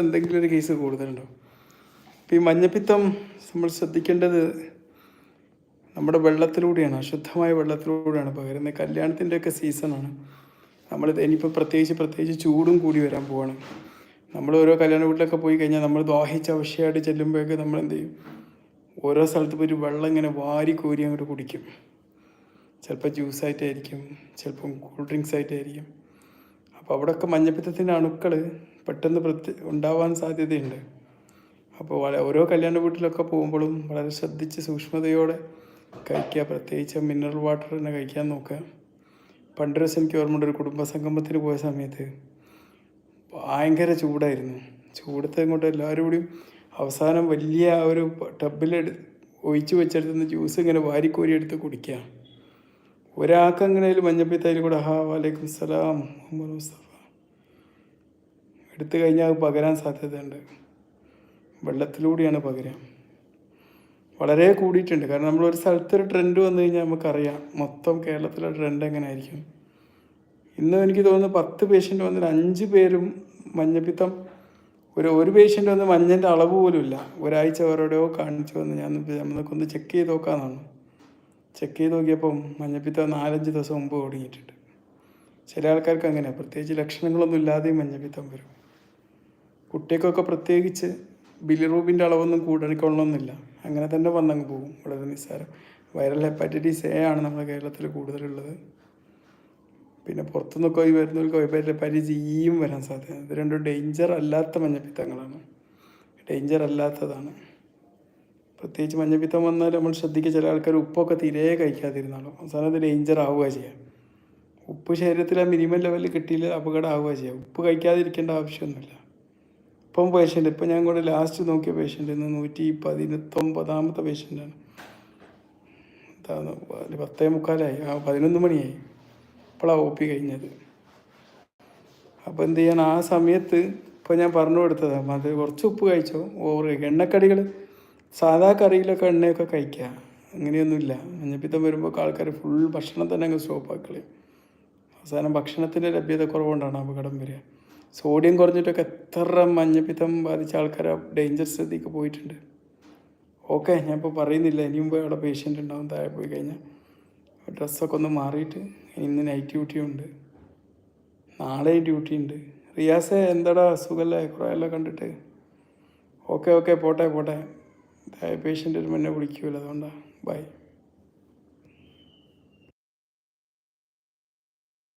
എന്തെങ്കിലും ഒരു കേസ് കൂടുതലുണ്ടോ? ഈ മഞ്ഞപ്പിത്തം നമ്മൾ ശ്രദ്ധിക്കേണ്ടത് നമ്മുടെ വെള്ളത്തിലൂടെയാണ് അശുദ്ധമായ വെള്ളത്തിലൂടെയാണ്. പകരുന്നത് കല്യാണത്തിന്റെയൊക്കെ സീസണാണ് നമ്മൾ ഇനിയിപ്പോൾ പ്രത്യേകിച്ച് പ്രത്യേകിച്ച് ചൂടും കൂടി വരാൻ പോവാണ്. നമ്മൾ ഓരോ കല്യാണ വീട്ടിലൊക്കെ പോയി കഴിഞ്ഞാൽ നമ്മൾ ദാഹിച്ച് അവശ്യമായിട്ട് ചെല്ലുമ്പോഴൊക്കെ നമ്മൾ എന്ത് ചെയ്യും? ഓരോ സ്ഥലത്ത് പോയി വെള്ളം ഇങ്ങനെ വാരി കോരി അങ്ങോട്ട് കുടിക്കും. ചിലപ്പോൾ ജ്യൂസായിട്ടായിരിക്കും ചിലപ്പം കൂൾ ഡ്രിങ്ക്സ് ആയിട്ടായിരിക്കും. അപ്പോൾ അവിടെയൊക്കെ മഞ്ഞപ്പിത്തത്തിന്റെ അണുക്കൾ പെട്ടെന്ന് പ്രത്യ ഉണ്ടാവാൻ സാധ്യതയുണ്ട്. അപ്പോൾ ഓരോ കല്യാണ വീട്ടിലൊക്കെ പോകുമ്പോഴും വളരെ ശ്രദ്ധിച്ച് സൂക്ഷ്മതയോടെ കഴിക്കുക. പ്രത്യേകിച്ച് മിനറൽ വാട്ടർ തന്നെ കഴിക്കാൻ നോക്കുക. പണ്ട് ദിവസം എനിക്ക് ഓർമ്മയുണ്ട് ഒരു കുടുംബ സംഗമത്തിന് പോയ സമയത്ത് ഭയങ്കര ചൂടായിരുന്നു. ചൂടത്തെ കൊണ്ട് എല്ലാവരും കൂടിയും അവസാനം വലിയ ഒരു ടബിൽ ഒഴിച്ചു വെച്ചെടുത്തുനിന്ന് ജ്യൂസ് ഇങ്ങനെ വാരിക്കോരി എടുത്ത് കുടിക്കുക. ഒരാൾക്ക് അങ്ങനെ മഞ്ഞപ്പിത്തയിൽ കൂടെ ഹാ വലൈക്കും സലാം മുസ്തഫ. എടുത്തു കഴിഞ്ഞാൽ അത് പകരാൻ സാധ്യതയുണ്ട്. വെള്ളത്തിലൂടെയാണ് പകരാൻ. വളരെ കൂടിയിട്ടുണ്ട്. കാരണം നമ്മൾ ഒരു സ്ഥലത്തൊരു ട്രെൻഡ് വന്നു കഴിഞ്ഞാൽ നമുക്കറിയാം മൊത്തം കേരളത്തിലെ ട്രെൻഡ് എങ്ങനെ ആയിരിക്കും ഇന്ന് എനിക്ക് തോന്നുന്നു പത്ത് പേഷ്യന്റ് വന്നിൽ അഞ്ച് പേരും മഞ്ഞപ്പിത്തം ഒരു ഒരു പേഷ്യന്റ് വന്ന് മഞ്ഞന്റെ അളവ് പോലും ഇല്ല. ഒരാഴ്ച അവരോടെയോ കാണിച്ചു വന്ന് ഞാൻ നമുക്കൊന്ന് ചെക്ക് ചെയ്ത് നോക്കാമെന്നാണ് ചെക്ക് ചെയ്ത് നോക്കിയപ്പം മഞ്ഞപ്പിത്തം നാലഞ്ച് ദിവസം മുമ്പ് തുടങ്ങിയിട്ടുണ്ട്. ചില ആൾക്കാർക്ക് അങ്ങനെയാണ് പ്രത്യേകിച്ച് ലക്ഷണങ്ങളൊന്നും ഇല്ലാതെയും മഞ്ഞപ്പിത്തം വരും. കുട്ടികൾക്കൊക്കെ പ്രത്യേകിച്ച് ബിലിറൂബിന്റെ അളവൊന്നും കൂടണിക്കൊള്ളണമെന്നില്ല അങ്ങനെ തന്നെ വന്നങ്ങ് പോകും. വളരെ നിസ്സാരം. വൈറൽ ഹെപ്പാറ്റൈറ്റിസ് എ ആണ് നമ്മുടെ കേരളത്തിൽ കൂടുതലുള്ളത്. പിന്നെ പുറത്തുനിന്നൊക്കെ ഈ വരുന്നവർക്ക് വൈറൽ ഹെപ്പാറ്റൈറ്റിസ് ഇയും വരാൻ സാധ്യത ഇത് രണ്ടും ഡേഞ്ചർ അല്ലാത്ത മഞ്ഞപ്പിത്തങ്ങളാണ്. ഡേഞ്ചർ അല്ലാത്തതാണ്. പ്രത്യേകിച്ച് മഞ്ഞപ്പിത്തം വന്നാൽ നമ്മൾ ശ്രദ്ധിക്കുക ചില ആൾക്കാർ ഉപ്പൊക്കെ തീരെ കഴിക്കാതിരുന്നാലും അവസാനം അത് ഡേഞ്ചർ ആവുക ചെയ്യാം. ഉപ്പ് ശരീരത്തിൽ ആ മിനിമം ലെവലിൽ കിട്ടിയില്ല അപകടം ആവുക ചെയ്യാം. ഉപ്പ് കഴിക്കാതിരിക്കേണ്ട ആവശ്യമൊന്നുമില്ല. ഇപ്പം പേഷ്യന്റ് ഇപ്പം ഞാൻ കൂടെ ലാസ്റ്റ് നോക്കിയ പേഷ്യന്റ് ഇന്ന് നൂറ്റി പതിനൊത്തൊമ്പതാമത്തെ പേഷ്യന്റാണ് പത്തേ മുക്കാലായി. ആ പതിനൊന്ന് മണിയായി. ഇപ്പോഴാണ് ഒ പി കഴിഞ്ഞത്. അപ്പോൾ എന്ത് ചെയ്യാൻ? ആ സമയത്ത് ഇപ്പോൾ ഞാൻ പറഞ്ഞു കൊടുത്തതാണ് അത് കുറച്ച് ഉപ്പ് കഴിച്ചോ? ഓവർ എണ്ണക്കടികൾ സാധാ കറിയിലൊക്കെ എണ്ണയൊക്കെ കഴിക്കുക അങ്ങനെയൊന്നുമില്ല. മഞ്ഞപ്പിത്തം വരുമ്പോൾ ആൾക്കാർ ഫുൾ ഭക്ഷണം തന്നെ അങ്ങ് സ്റ്റോപ്പാക്കളി അവസാനം ഭക്ഷണത്തിന്റെ ലഭ്യത കുറവുകൊണ്ടാണ് അപകടം വരിക. സോഡിയം കുറഞ്ഞിട്ടൊക്കെ എത്ര മഞ്ഞപ്പിത്തം ബാധിച്ച ആൾക്കാർ ഡേഞ്ചർ സ്ഥിതിക്ക് പോയിട്ടുണ്ട്. ഓക്കെ ഞാൻ ഇപ്പോൾ പറയുന്നില്ല. ഇനി മുമ്പ് അവിടെ പേഷ്യന്റ് ഉണ്ടാവും താഴെ പോയി കഴിഞ്ഞാൽ ഡ്രസ്സൊക്കെ ഒന്ന് മാറിയിട്ട് ഇന്ന് നൈറ്റ് ഡ്യൂട്ടി ഉണ്ട്. നാളെയും ഡ്യൂട്ടി ഉണ്ട്. റിയാസ് എന്താടാ അസുഖമല്ലേ കുറേ എല്ലാം കണ്ടിട്ട്. ഓക്കെ ഓക്കെ പോട്ടെ പോട്ടെ. പേഷ്യന്റ് ഒരു മുന്നേ വിളിക്കുമല്ലോ അതുകൊണ്ടാണ് ബൈ